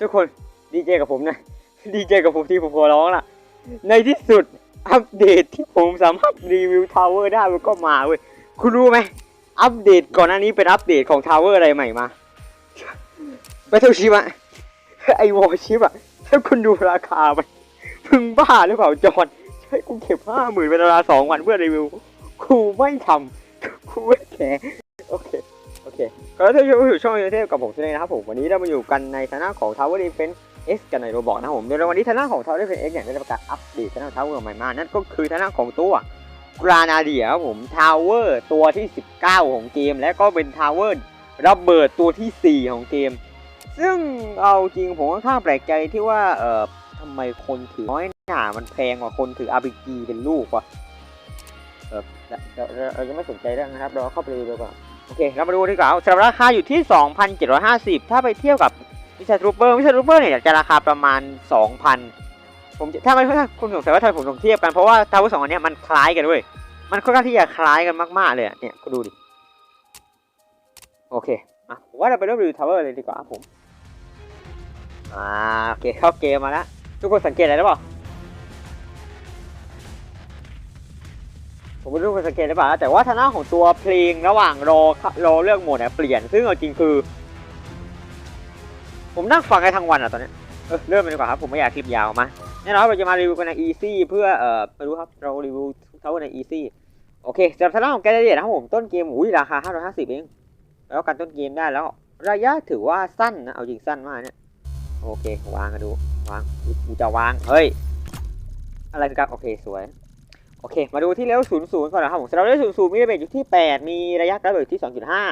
ทุกคนดีเจกับผมนะดีเจกับผมที่ผมขอร้องล่ะ ในที่สุดอัปเดตที่ผมสามารถรีวิวทาวเวอร์ได้มันก็มาเว้ยคุณรู้ไหมอัปเดตก่อนหน้านี้เป็นอัปเดตของทาวเวอร์อะไรใหม่มาไปเท่าชิปอะไอวอชิปอะถ้าคุณดูราคาไปมึงบ้าหรือเปล่าจอนใช่กูเก็บห้าหมื่นเป็นเวลาสองวันเพื่อรีวิวกูไม่ทำกูไม่แคร์โอเค เคก็ถ้าอยู่ช่องยูเทพกับผมเช่นนะครับผมวันนี้เรามาอยู่กันในฐานะของ Tower Defense X กันในโรบอกนะครับผมโดยในวันนี้ฐานะของ Tower Defense X เนี่ยได้ประกาศอัปเดตฐานะ Tower ใหม่มานั่นก็คือฐานะของตัว Granadia ครับผม Tower ตัวที่ 19 ของเกม และก็เป็น Tower ระเบิดตัวทีสี่ 4 ของเกม ซึ่งเอาจริงผมค่อนข้างแปลกใจที่ว่าเอ่อทำไมคนถือน้อยหนามันแพงกว่าคนถือ RPG เป็นลูกวะเออเราเราเราจะไม่สนใจเรื่องนะครับ เราเข้าไปดูดีกว่า โอเค เรามาดูดีกว่าสำหรับราคาอยู่ที่ 2,750 ถ้าไปเทียบกับวิชาทรูเปอร์วิชาทรูเปอร์เนี่ยจะราคาประมาณ 2,000 ผมถ้าไม่ถ้าคุณสงสัยว่าทำไมผมถึงเทียบกันเพราะว่าทาวเวอร์สองอันเนี้ยมันคล้ายกันเว้ย มันค่อนข้างที่จะคล้ายกันมากๆเลยเนี่ยคุณดูดิ โอเคอะผมว่าเราไปเริ่มรีวิวทาวเวอร์เลยดีกว่าผม อ่าโอเคเข้าเกมมาแล้วทุกคนสังเกตอะไรหรือเปล่า ผมไม่รู้คุณสังเกตหรือเปล่านะแต่ว่าทางหน้าของตัวเพลงระหว่างรอรอเลือกโหมดเนี่ยเปลี่ยนซึ่งเอาจริงคือ ผมนั่งฟังกันทั้งวันอะตอนนี้เออเริ่มไปดีกว่าครับผมไม่อยากคลิปยาวมาแน่นอนเราจะมารีวิวกันใน easy เพื่อเอ่อไม่รู้ครับเรารีวิวเท่าใน easy โอเคสำหรับทางหน้าของแกลเลเดียนะครับผมต้นเกมอุ้ยราคา 550 เอง แล้วกันต้นเกมได้แล้ว ระยะถือว่าสั้นนะ เอาจริงสั้นมากเนี่ย โอเค วางกันดู วางกูจะวาง เฮ้ย อะไรกันโอเค สวย โอเค มาดูที่เลเวลศูนย์ศูนย์ก่อนนะครับผมสำหรับเลเวลศูนย์ศูนย์มีระเบิดอยู่ที่ 8 มีระยะกระเบิดที่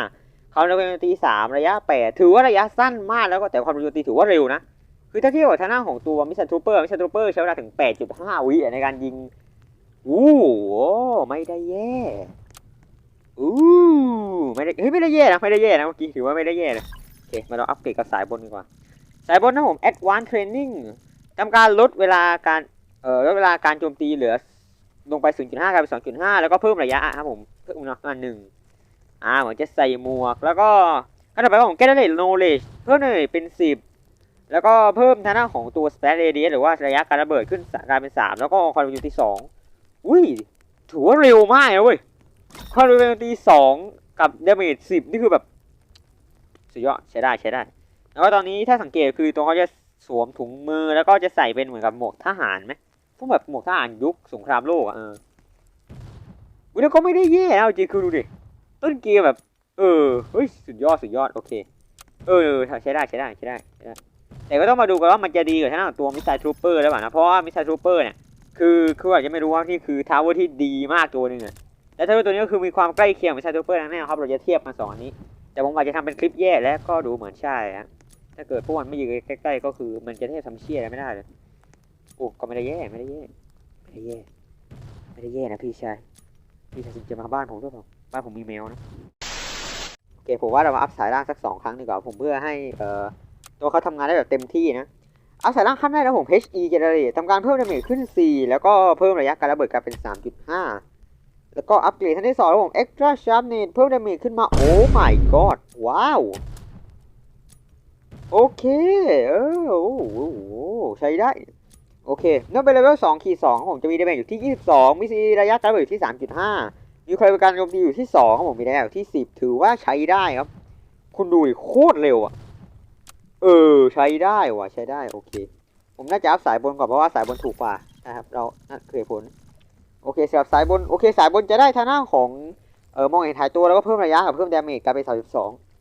2.5ความเร็วโจมตี3ระยะ 8 ถือว่าระยะสั้นมากแล้วก็แต่ความเร็วโจมตีถือว่าเร็วนะ คือถ้าเทียบกับทางหน้าของตัวมิสเตอร์ทูเปอร์มิสเตอร์ทูเปอร์ใช้เวลาถึง 8.5 วิในการยิงอู้โหไม่ได้แย่อู้ไม่ได้เฮ้ยไม่ได้แย่นะไม่ได้แย่นะเมื่อกี้ถือว่าไม่ได้แย่นะโอเคมาเราอัปเกรดกับสายบนดีกว่า สายบนนะผม Advanced Training ทำการลดเวลาการเอ่อลดเวลาการโจมตีเหลือ ลงไป 0.5กลายเป็น 2.5 แล้วก็เพิ่มระยะครับผมเพิ่มมาหนึ่งอ่าเหมือนจะใส่หมวก แล้วก็ขั้นต่อไปของ Get Knowledge เพิ่มเลยเป็น 10 แล้วก็เพิ่มทางด้านของตัว Splash Radius หรือว่าระยะการระเบิดขึ้นกลายเป็น 3 แล้วก็ความเร็วโจมตี2อุ้ยถือว่าเร็วมากนะเว้ยความเร็วโจมตี2กับ Damage 10 นี่คือแบบสุดยอดใช้ได้ใช้ได้ แล้วก็ตอนนี้ถ้าสังเกตคือตัวเขาจะสวมถุงมือแล้วก็จะใส่เป็นเหมือนกับหมวกทหารไหม พวกแบบหมวกทหารยุคสงครามโลกอะเออวิแล้วก็ไม่ได้แย่เอาจริงคือดูดิ ต้นเกมแบบ เออ เฮ้ย สุดยอด สุดยอด โอเค เออใช้ได้ ใช้ได้ ใช้ได้ใช้ได้ แต่ก็ต้องมาดูกันว่ามันจะดีกว่าทางด้านของตัวมิสไซทรูเปอร์หรือเปล่านะ เพราะว่ามิสไซทรูเปอร์เนี่ย คือคืออาจจะไม่รู้ว่านี่คือทาวเวอร์ที่ดีมากตัวหนึ่งอะและทาวเวอร์ตัวนี้ก็คือมีความใกล้เคียงมิสไซทรูเปอร์แน่ๆครับ เราจะเทียบมาสองอันนี้ แต่ผมอาจจะทำเป็นคลิปแย่และก็ดูเหมือนใช่ฮะถ้าเกิดพวกมันไม่ยืนใกล้ๆก็คือมันจะเทียบทำเชี่ยอะไรไม่ได้เลย โอ้ก็ไม่ได้แย่ไม่ได้แย่ไม่ได้แย่ไม่ได้แย่นะพี่ชายพี่ชายจะมาบ้านผมด้วยเปล่าบ้านผมมีแมวนะโอเคผมว่าเรามาอัพสายล่างสักสองครั้งดีกว่าผมเพื่อให้เอ่อตัวเขาทำงานได้แบบเต็มที่นะอัพสายล่างขั้นแรกนะผม HE Generate ทำการเพิ่มดาเมจขึ้น 4 แล้วก็เพิ่มระยะการระเบิดกลายเป็น 3.5 แล้วก็อัปเกรดขั้นที่สองนะผม Extra Sharpness เพิ่มดาเมจขึ้นมา โอ้ my god ว้าวโอเค เออโอ้ใช้ได้ โอเคนั่นเป็นเลเวล2ขีด2ผมจะมีดาเมจอยู่ที่ 22 มีระยะการเบิดอยู่ที่ 3.5 มีใครประกันโจมตีอยู่ที่2ครับผมมีระยะอยู่ที่ 10 ถือว่าใช้ได้ครับ คุณดูดิโคตรเร็วอะ เออ ใช้ได้ว่ะ ใช้ได้ โอเค ผมน่าจะอัพสายบนก่อนเพราะว่าสายบนถูกกว่านะครับ เรานั่นคือเผล โอเคสำหรับสายบน โอเค สายบนจะได้ทางหน้าของ เออมองเห็นถ่ายตัวแล้วก็เพิ่มระยะกับเพิ่มดาเมจกลายเป็น32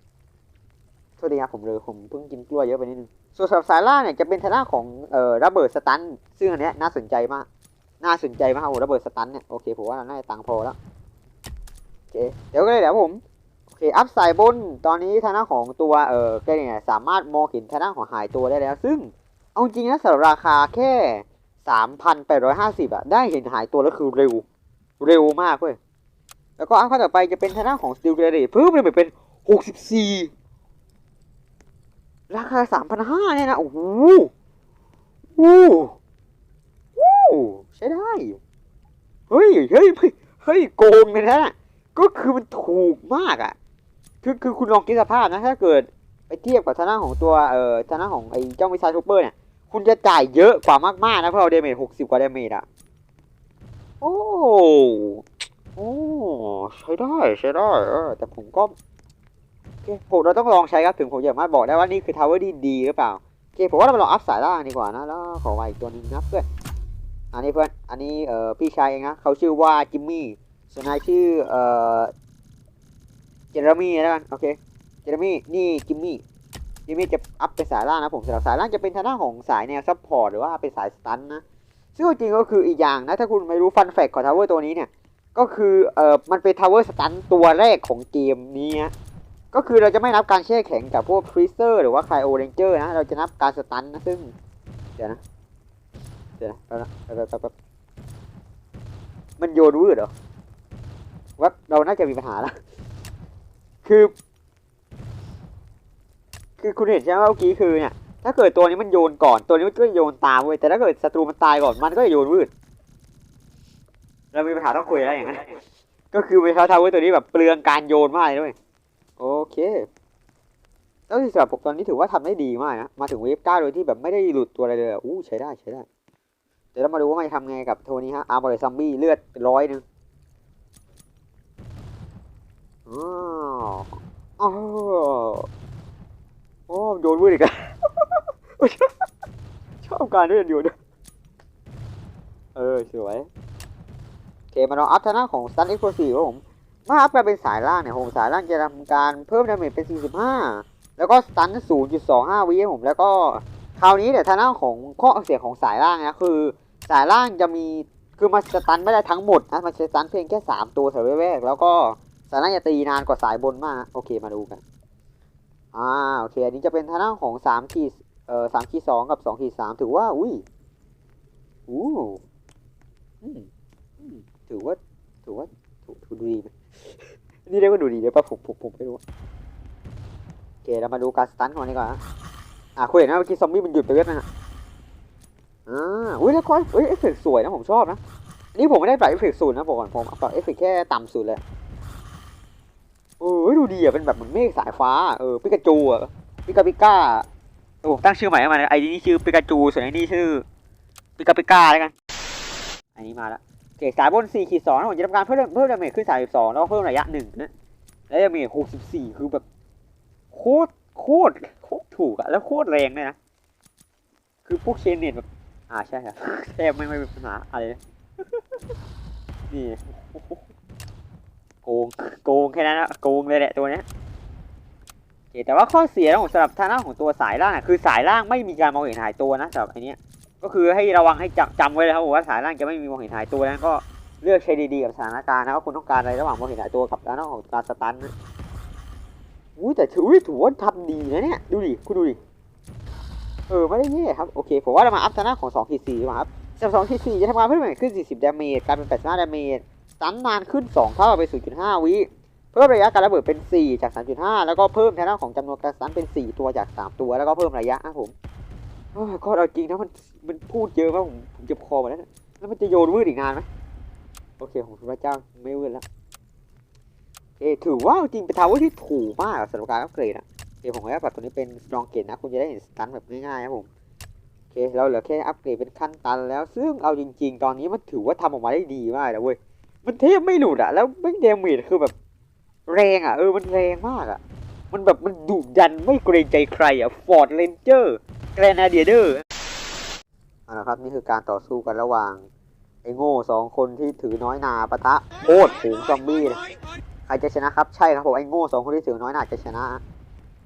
ษทีครับผมเลยผมเพิ่งกินกล้วยเยอะไปนิดนึงส่วนสำหรับสายล่าเนี่ยจะเป็นทางด้านของเอ่อระเบิดสตันซึ่งอันเนี้ยน่าสนใจมาก น่าสนใจมากโอ้ระเบิดสตันเนี่ยโอเคผมว่าเราน่าจะตังพอแล้วโอเคเดี๋ยวก็เลยเดี๋ยวผมโอเคอัพสายบนตอนนี้ทางด้านของตัวเอ่อแกเนี่ยสามารถมองเห็นทางด้านของหายตัวได้แล้ว ซึ่งเอาจริงนะสำหรับราคาแค่สามพันแปดร้อยห้าสิบอะได้เห็นหายตัวแล้วคือเร็วเร็วมากเว้ยแล้วก็อัพขั้นต่อไปจะเป็นทางด้านของสติลเกรดเพิ่มไปเป็นหกสิบสี่ ราคาสามพันห้าเนี่ยนะ โอ้โหโอ้โหใช้ได้ เฮ้ย เฮ้ย เฮ้ยเฮ้ยโกงเลยนะ ก็คือมันถูกมากอะ่ะ คือคือคุณลองคิดสภาพนะ ถ้าเกิดไปเทียบกับทางด้าของตัว เอ่อทางด้าของไอ้เจ้ามิซาทูเปอร์เนี่ย คุณจะจ่ายเยอะกว่ามากๆนะ เพื่อเอาเดเมจหกสิบกว่าเดเมจอะโอ้โอ้ใช้ได้ ใช้ได้ เออ แต่ผมก็ ผมเราต้องลองใช้ครับถึงผมจะสามารถบอกได้ว่านี่คือทาวเวอร์ที่ดีหรือเปล่าโอเคผมว่าเรามาลองอัพสายล่างดีกว่านะแล้วขอมาอีกตัวนึงนะเพื่อนอันนี้เพื่อนอันนี้เอ่อพี่ชายเองนะเขาชื่อว่าจิมมี่ส่วนนายชื่อเอ่อเจเรมี่แล้วกันโอเคเจเรมี่นี่จิมมี่จิมมี่จะอัพเป็นสายล่างนะผมสำหรับสายล่างจะเป็นทางด้านของสายแนวซัพพอร์ตหรือว่าเป็นสายสตันนะซึ่งจริงก็คืออีกอย่างนะถ้าคุณไม่รู้ฟันแฟกของทาวเวอร์ตัวนี้เนี่ยก็คือเอ่อมันเป็นทาวเวอร์สตันตัวแรกของเกมนี้นะ ก็คือเราจะไม่นับการแช่แข็งกับพวกฟรีเซอร์หรือว่าไคลโอเรนเจอร์นะ เราจะนับการสตันนะซึ่ง เดี๋ยวนะ เดี๋ยวนะแป๊บนะแป๊บแป๊บมันโยนวืดเหรอว่าเราน่าจะมีปัญหาแล้วคือ คือคุณเห็นใช่ไหมเมื่อกี้คือเนี่ย ถ้าเกิดตัวนี้มันโยนก่อน ตัวนี้มันก็โยนตามเว้ย แต่ถ้าเกิดศัตรูมันตายก่อน มันก็จะโยนวืด เรามีปัญหาต้องคุยอะไรอย่างนั้น ก็คือเวทาทาวเวอร์ตัวนี้แบบเปลืองการโยนมากเลยด้วย โอเคแล้วสำหรับผมตอนนี้ถือว่าทำได้ดีมากนะ มาถึงเวฟเก้าโดยที่แบบไม่ได้หลุดตัวอะไรเลยอะอู้ใช้ได้ใช้ได้ เดี๋ยวเรามาดูว่ามันทำไงกับโทนี้ฮะอาร์บอร์ซัมบี้เลือดร้อยหนึ่งอ๋ออ๋อโอ้โยนวืดอีกแล้วชอบการที่มันโยนเออสวยโอเคมาลองอัพทน้าของ Stun Explosive ครับผม เมื่ออัพกลายเป็นสายล่างเนี่ยผมสายล่างจะทำการเพิ่มดาเมจเป็น 45 แล้วก็ Stun 0.25 วิผมแล้วก็คราวนี้เนี่ยทางหน้าของข้อเสียของสายล่างนะคือสายล่างจะมีคือมันสตันไม่ได้ทั้งหมดนะมันจะสตันเพียงแค่ 3 ตัวแถวแรกๆแล้วก็สายล่างจะตีนานกว่าสายบนมาก โอเคมาดูกันอ่าโอเคอันนี้จะเป็นทางหน้าของ3ขีดเอ่อ3ขีด2กับ2ขีด3ถือว่าอุ้ยอู้อืมถือว่าถือว่าถูกดูดีไหม นี่เรียกว่าดูดีเดี๋ยวป่ะผมผมผมไม่รู้โอเคเรามาดูการสตันของนดีกว่านะอะคุณเห็นไหมเมื่อกี้ซอมบี้มันหยุดไปเว็บนึงอะอ่าอุ้ยแล้วก็เอ้ยเอฟเฟกสวยนะผมชอบนะนี่ผมไม่ได้ปรับเอฟเฟกสูตรนะบอกก่อนผมปรับเอฟเฟกแค่ต่ำสุดเลยเออดูดีอะเป็นแบบเหมือนเมฆสายฟ้าเออปิกาจูอะปิกาปิก้าโอ้ตั้งชื่อใหม่ให้มันไอ้นี่ชื่อปิกาจูส่วนไอ้นี่ชื่อปิกาปิก้าแล้วกันอันนี้มาแล้ว เคสายบน4ขีด2นะผมจะทำการเพิ่มเพิ่มดาเมจขึ้น 32 แล้วก็เพิ่มระยะหนึ่งนะแล้วดาเมจ64 คือแบบโคตรโคตรโคตรถูกอะแล้วโคตรแรงเลยนะ คือพวกเชนเน็ตแบบอ่าใช่ครับแทบไม่ไม่มีปัญหาอะไรนี่โกงโกงแค่นั้นนะโกงเลยแหละตัวเนี้ยแต่ว่าข้อเสียของสำหรับทางด้านของตัวสายล่างอะคือสายล่างไม่มีการมองเห็นหายตัวนะสำหรับไอเนี้ย ก็คือให้ระวังให้จำจำไว้เลยครับผมว่าสายล่างจะไม่มีมองเห็นหายตัวนั้นก็เลือกใช้ดีๆกับสถานการณ์นะว่าคุณต้องการอะไรระหว่างมองเห็นหายตัวกับด้านของการสตันนะอุ้ยแต่ถือถือว่าทำดีนะเนี่ยดูดิคุณดูดิเออไม่ได้แย่ครับโอเคผมว่าเรามาอัพทางด้านของ2ขีด4ดีกว่าครับจาก2ขีด4จะทำงานเพิ่มขึ้น 40 ดาเมจกลายเป็น 85 ดาเมจสตันนานขึ้น 2 เท่าไป 0.5 วิเพิ่มระยะการระเบิดเป็น 4 จาก 3.5 แล้วก็เพิ่มทางด้านของจำนวนการสตันเป็น 4 ตัวจาก 3 ตัวแล้วก็เพิ่มระยะนะผม โอ้ยก็เอาจริงนะมันมันพูดเยอะมากผมผมเจ็บคอหมดแล้วแล้วมันจะโยนวืดอีกนานไหมโอเคผมพระเจ้าไม่วืดแล้วโอเคถือว่าจริงเป็นทาวเวอร์ที่ถูกมากสำหรับการอัปเกรดอะโอเคผมให้แบบตัวนี้เป็นสตรองเกตนะ คุณจะได้เห็นสตันแบบง่ายๆครับผมโอเคเราเหลือแค่อัปเกรดเป็นขั้นตันแล้ว ซึ่งเอาจริง ๆ ตอนนี้มันถือว่าทำออกมาได้ดีมากนะเว้ยมันเทพไม่หลุดอะแล้วไม่เดเมจคือแบบแรงอะเออมันแรงมากอะมันแบบมันดุดันไม่เกรงใจใครอะฟอร์ดเรนเจอร์ แกรนาเดียเดอร์เอาละครับนี่คือการต่อสู้กันระหว่าง ไอ้โง่สองคนที่ถือน้อยนาปะทะโคตรฝูงซอมบี้เลยใครจะชนะครับใช่ครับผมไอ้โง่สองคนที่ถือน้อยนาจะชนะ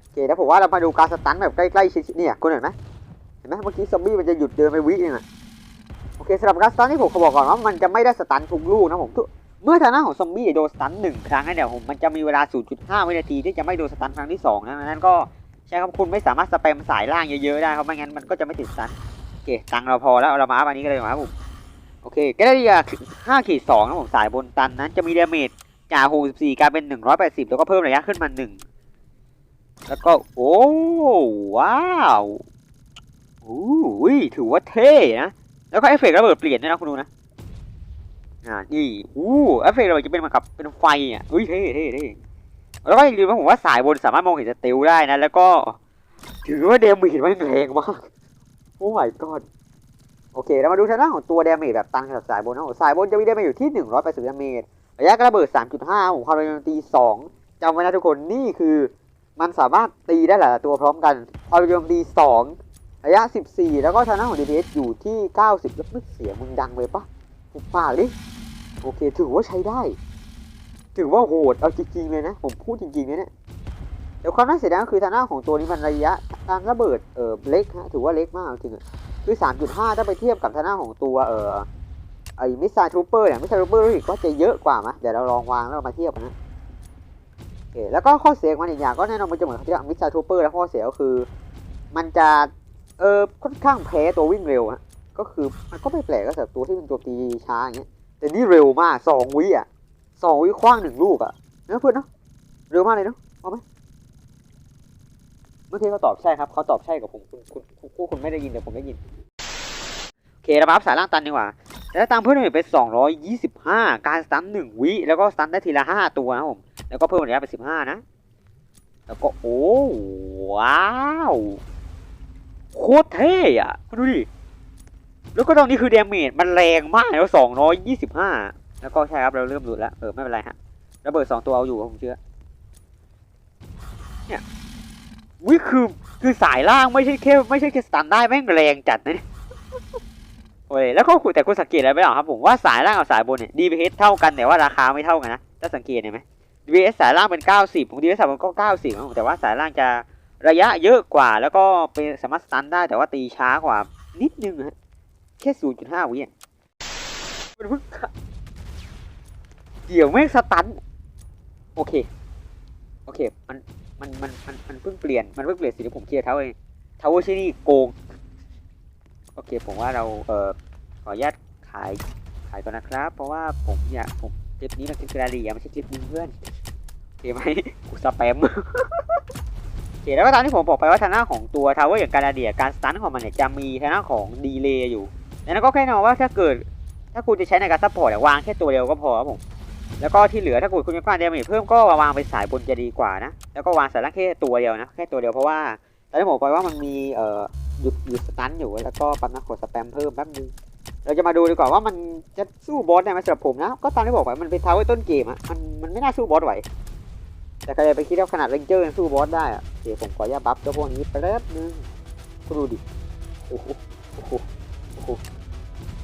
โอเคแล้วผมว่าเรามาดูการสตันแบบใกล้ๆชิดเนี่ยคุณเห็นไหมเห็นไหมเมื่อกี้ซอมบี้มันจะหยุดเดินไปวินึงอะโอเคสำหรับการสตันที่ผมเขาบอกก่อนว่ามันจะไม่ได้สตันทุกลูกนะผมทุกเมื่อทางหน้าของซอมบี้โดนสตันหนึ่งครั้งนะเดี๋ยวผมมันจะมีเวลา 0.5 วินาทีที่จะไม่โดนสตันครั้งที่สองนะนั้นก็ ใช่ครับคุณไม่สามารถสแปมสายล่างเยอะๆได้ครับไม่งั้นมันก็จะไม่ติดซันโอเคตังเราพอแล้วเรามาอัพอันนี้กันเลยครับผมโอเคก็ได้ดีอะห้าขีดสองครับผมสายบนตันนั้นจะมีเดาเมจจากหกสิบสี่กลายเป็นหนึ่งร้อยแปดสิบแล้วก็เพิ่มระยะขึ้นมาหนึ่งแล้วก็โอ้ว้าวอู้ยถือว่าเท่นะแล้วก็เอฟเฟกต์ระเบิดเปลี่ยนด้วยนะคุณดูนะอ่านี่อู้เอฟเฟกต์ระเบิดจะเป็นเหมือนกับเป็นไฟอะอุ้ยเท่เท่เท่ แล้วก็อย่าลืมว่าผมว่าสายบนสามารถมองเห็นสเตลได้นะ แล้วก็ ถือว่าเดเมจมันแรงมาก โอ้ my god โอเค เรามาดูทางด้านของตัวเดเมจแบบตันกับสายบนนะสายบนจะมีเดเมจอยู่ที่180ดาเมจระยะกระเบิด 3.5ผมความเร็วตี 2จำไว้นะทุกคนนี่คือ มันสามารถตีได้หลายตัวพร้อมกันความเร็วตี 2 ระยะ 14 แล้วก็ทางด้านของ DPS อยู่ที่ 90แล้วมึงเสียงมึงดังเลยปะผมปากดิโอเค ถือว่าใช้ได้ ถือว่าโหดเอาจริงๆเลยนะ ผมพูดจริงๆเนี่ยเดี๋ยวความน่าเสียดายก็คือทางหน้าของตัวนี้มันระยะการระเบิดเออเล็กฮะถือว่าเล็กมากจริงๆอะคือ 3.5 ถ้าไปเทียบกับทางหน้าของตัวเออไอ้มิสไซล์ทูเปอร์เนี่ยมิสไซล์ทูเปอร์รู้สึกว่าจะเยอะกว่ามั้ยเดี๋ยวเราลองวางแล้วมาเทียบนะโอเคแล้วก็ข้อเสียของมันอีกอย่างก็แน่นอนมันจะเหมือนที่มิสไซล์ทูเปอร์แล้วข้อเสียก็คือ มันจะเออค่อนข้างแพ้ตัววิ่งเร็วฮะก็คือมันก็ไม่แปลกก็สำหรับตัวที่เป็นตัวตีช้าอย่างเงี้ยแต่นี่เร็วมากสองวิอะ สองวิคว้างหนึ่งลูกอะนะเพื่อนเนาะเร็วมากเลยเนาะเมื่อกี้เขาตอบใช่ครับเขาตอบใช่กับผมคุณคุณคุณคุณไม่ได้ยินแต่ผมได้ยินโอเครามาอัพสายล่างตันดีกว่าแล้วตามเพิ่มดาเมจเป็น225 การสตันหนึ่งวิแล้วก็สตันได้ทีละ5ตัวนะครับผมแล้วก็เพิ่มระยะเป็น15นะ แล้วก็โอ้ว้าวโคตรเท่อะดูดิแล้วก็ตอนนี้คือเดเมจมันแรงมากแล้ว225 แล้วก็ใช่ครับเราเริ่มหลุดแล้วเออไม่เป็นไรฮะระเบิดสองตัวเอาอยู่ผมเชื่อเนี่ยวิคือคือสายล่างไม่ใช่แค่ไม่ใช่แค่สตันได้แม่งแรงจัดนะเนี่ยโอ้ยแล้วก็คุณแต่คุณสังเกตอะไรไหมครับผมว่าสายล่างกับสายบนเนี่ย DPS เท่ากันแต่ว่าราคาไม่เท่ากันนะถ้าสังเกตเห็นไหม DPS สายล่างเป็น 90 ผม DPS สายบนก็ 90ครับผมแต่ว่าสายล่างจะระยะเยอะกว่า แล้วก็เป็นสามารถสตันได้แต่ว่าตีช้ากว่านิดนึงฮะแค่ 0.5 วิอะมันเพิ่ง เดี๋ยวแม่งสตัน โอเค โอเค มัน มัน มัน มัน มันเพิ่งเปลี่ยน มันเพิ่งเปลี่ยนสีที่ผมเคลียร์เท้าเองเท้าที่นี่โกง โอเค ผมว่าเรา เอ่อ ขออนุญาตขาย ขายก่อนนะครับ เพราะว่าผมอยากผมคลิปนี้มันเป็นกระดีอะไม่ใช่คลิปมึงเพื่อนโอเคไหมกูสแปมโอเคแล้วก็ตามที่ผมบอกไปว่าทางหน้าของตัวทาวเวอร์อย่างการาเดียการสตันของมันเนี่ยจะมีทางหน้าของดีเลย์อยู่ดังนั้นก็แค่นอนว่าถ้าเกิด ถ้าคุณจะใช้ในการซัพพอร์ตวางแค่ตัวเดียวก็พอครับผม แล้วก็ที่เหลือถ้าคุณคุณจะฟังเดเมจเพิ่มก็วางเป็นสายบนจะดีกว่านะ แล้วก็วางสายล่างแค่ตัวเดียวนะ แค่ตัวเดียวเพราะว่าตอนที่ผมบอกว่ามันมีเอ่อหยุดหยุดสตันอยู่แล้วก็ปั๊มนักกดสแปมเพิ่มแป๊บนึงเราจะมาดูดีกว่าว่ามันจะสู้บอสได้ไหมสำหรับผมนะ ก็ตามที่บอกไปมันเป็นทาวเวอร์ต้นเกมอะมันมันไม่น่าสู้บอสไหวแต่ใครไปคิดว่าขนาดเรนเจอร์ยังสู้บอสได้อะเดี๋ยวผมขออนุญาตบัฟเจ้าพวกนี้แป๊บนึงก็ดูดิโอ้โหโอ้โหโอ้โห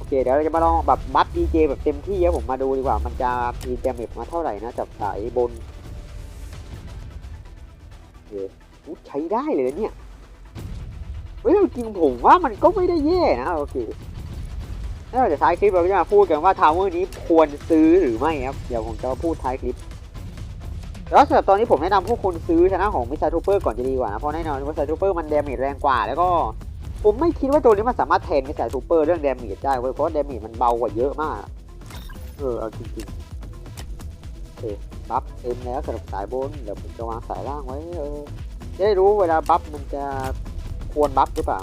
เคเดี๋ยวเราจะมาลองแบบบัฟดีเจแบบเต็มที่แล้วผมมาดูดีกว่ามันจะมีดเมจมาเท่าไหร่นะจากสายบนโอเคอุ๊ยใช้ได้เลยเนี่ยเฮ้ยจริงผมว่ามันก็ไม่ได้แย่นะโอเคแล้วเราจะท้ายคลิปเราจะมาพูดกันว่าทาวเวอร์นี้ควรซื้อหรือไม่ครับเดี๋ยวผมจะมาพูดท้ายคลิปแล้วสำหรับตอนนี้ผมแนะนำพวกคุณซื้อชนะของมิสไซทูเปอร์ก่อนจะดีกว่านะเพราะแน่นอนมิสไซทูเปอร์มันเดเมจแรงกว่าแล้วก็ ผมไม่คิดว่าตัวนี้มันสามารถแทนมิสซูเปอร์เรื่องเดเมจได้เว้ยเพราะเดเมจมันเบากว่าเยอะมาก เออเอาจริงๆโอเคบัฟเต็มแล้วสำหรับสายบนเดี๋ยวผมจะวางสายล่างไว้เออจะได้รู้เวลาบัฟมันจะควรบัฟหรือเปล่า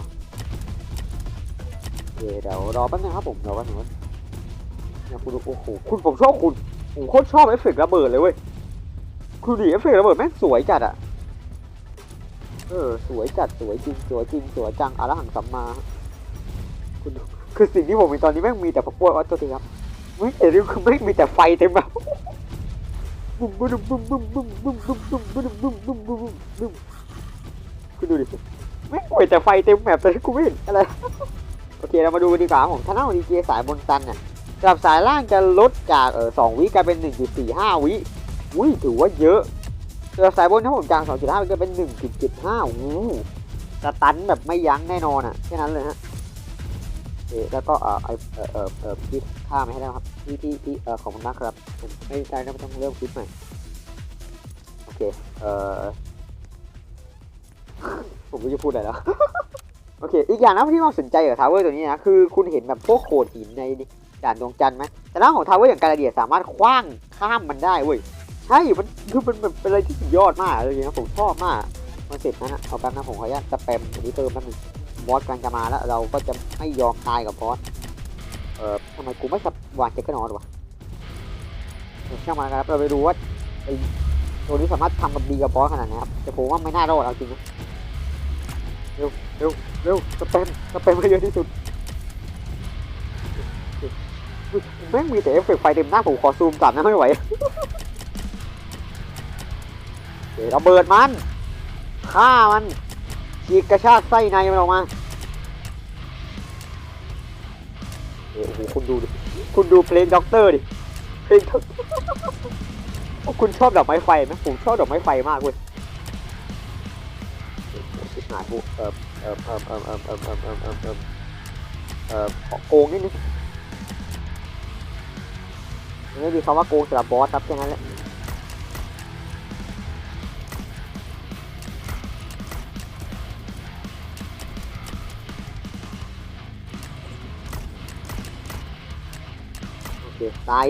โอเคเดี๋ยวรอแป๊บนึงครับผมรอแป๊บนึงเนี่ยคุณโอ้โหคุณผมชอบคุณผมโคตรชอบเอฟเฟกต์ระเบิดเลยเว้ยคุณดิเอฟเฟกต์ระเบิดแม่งสวยจัดอะ เออ สวยจัดสวยจริงสวยจริงสวยจังอารหังสัมมา คุณดูคือสิ่งที่ผมมีตอนนี้แม่งมีแต่พวกออโต้ทีครับไม่เห็นหรือคือแม่งมีแต่ไฟเต็มแบบบุ้มบุ้มบุ้มบุ้มบุ้มบุ้มบุ้มบุ้มบุ้มบุ้มบุ้มบุ้มบุ้มบุ้มคุณดูดิแม่งมีแต่ไฟเต็มแบบแต่กูไม่เห็นอะไรโอเคเรามาดูกันดีกว่าผมท่านาดีเจสายบนตันเนี่ยสำหรับสายล่างจะลดจากเออสองวิกลายเป็นหนึ่งจุดสี่ห้าวิอุ้ยถือว่าเยอะ สำหรับสายบนถ้าผมจางสองจุดห้าวิก็เป็นหนึ่งจุดเจ็ดห้าโอ้โหสตันแบบไม่ยั้งแน่นอนอะแค่นั้นเลยฮะโอเคแล้วก็เอ่อไอเอ่อเอ่อเอ่อพี่ข้ามไปให้แล้วครับพี่พี่พี่เอ่อขอบคุณมากครับผมไม่ได้แล้วต้องเริ่มคลิปใหม่โอเคเอ่อผมไม่จะพูดอะไรแล้วโอเค อีกอย่างนะที่น่าสนใจกับทาวเวอร์ตัวนี้นะ คือคุณเห็นแบบพวกโขดหินในด่านดวงจันทร์ไหมแต่หน้าของทาวเวอร์อย่างการเดียสามารถคว้างข้ามมันได้เว้ย ใช่มันคือมันเป็นอะไรที่สุดยอดมากเลยนะผมชอบมากคอนเซ็ปต์นั้นนะเอาแป๊บนะผมขออนุญาตสแปมอันนี้เติมแป๊บนึงบอสกำลังจะมาแล้ว เราก็จะไม่ยอมตายกับบอสเอ่อทำไมกูไม่สับวางเจ็กก็นอนวะเออช่างมันครับเราไปดูว่าไอ้ตัวนี้สามารถทำกับดีกับบอสขนาดไหนครับแต่ผมว่าไม่น่ารอดเอาจริงนะเร็วเร็วเร็วสเปมสเปมให้เยอะที่สุดแม่งมีแต่เอฟเฟกต์ไฟเต็มหน้าผมขอซูมกลับนะไม่ไหว ระเบิดมันฆ่ามันฉีกกระชากไส้ในมันออกมาเดี๋ยโอ้โหคุณดูดิคุณดูเพลงด็อกเตอร์ดิเพลงคุณชอบดอกไม้ไฟไหมผมชอบดอกไม้ไฟมากเว้ยหชิบหายกูเอ่อเอ่อเอ่อเอ่อเออเออเออเออเออเออเออขอโกงนิดนึงไม่มีคำว่าโกงสำหรับบอสครับแค่นั้นแหละ ตาย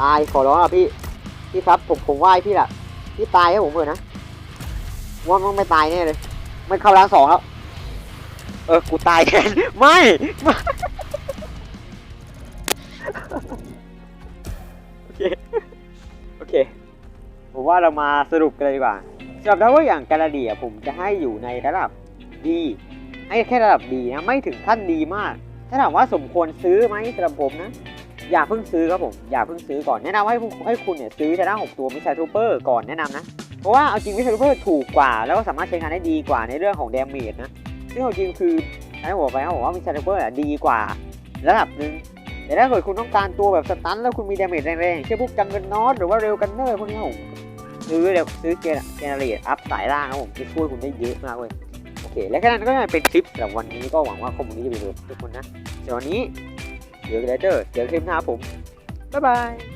ตายขอร้องอะพี่พี่ครับผมผมไหว้พี่ละพี่ตายให้ผมเถอะนะว่ามันไม่ตายแน่เลย มันเข้าร้านสองแล้ว เออ กูตายแทนไม่ไม่โอเค โอเค ผมว่าเรามาสรุปกันเลยดีกว่าสำหรับถ้าว่าอย่างกาลาเดียผมจะให้อยู่ในระดับดีให้แค่ระดับดีนะ ไม่ถึงขั้นดีมาก ถ้าถามว่าสมควรซื้อไหมสำหรับผมนะ อย่าเพิ่งซื้อครับผม อย่าเพิ่งซื้อก่อนแนะนำให้ให้คุณเนี่ยซื้อชนะหกตัวมิชชั่นทูเปอร์ก่อนแนะนำนะ เพราะว่าเอาจริงมิชชั่นทูเปอร์ถูกกว่า แล้วก็สามารถใช้งานได้ดีกว่าในเรื่องของเดเมจนะซึ่งเอาจริงคือให้ผมบอกไปครับผมว่ามิชชั่นทูเปอร์ดีกว่าระดับหนึ่งแต่ถ้าเกิดคุณต้องการตัวแบบสตันแล้วคุณมีเดเมจแรงๆเช่นพวกจังเกิลนอตหรือว่าเร็วกันเนอร์พวกนี้ผมซื้อเร็วซื้อเจเจเนเรตอัพสายล่างครับผมจะช่วยคุณได้เยอะมากเว้ยโอเค และแค่นั้นก็จะเป็นคลิปสำหรับวันนี้ก็หวังว่าข้อมูลนี้จะเป็นประโยชน์ทุกคนนะสำหรับวันนี้ เดี๋ยวกันเลยเจอเจอคลิปหน้าผม บ๊ายบาย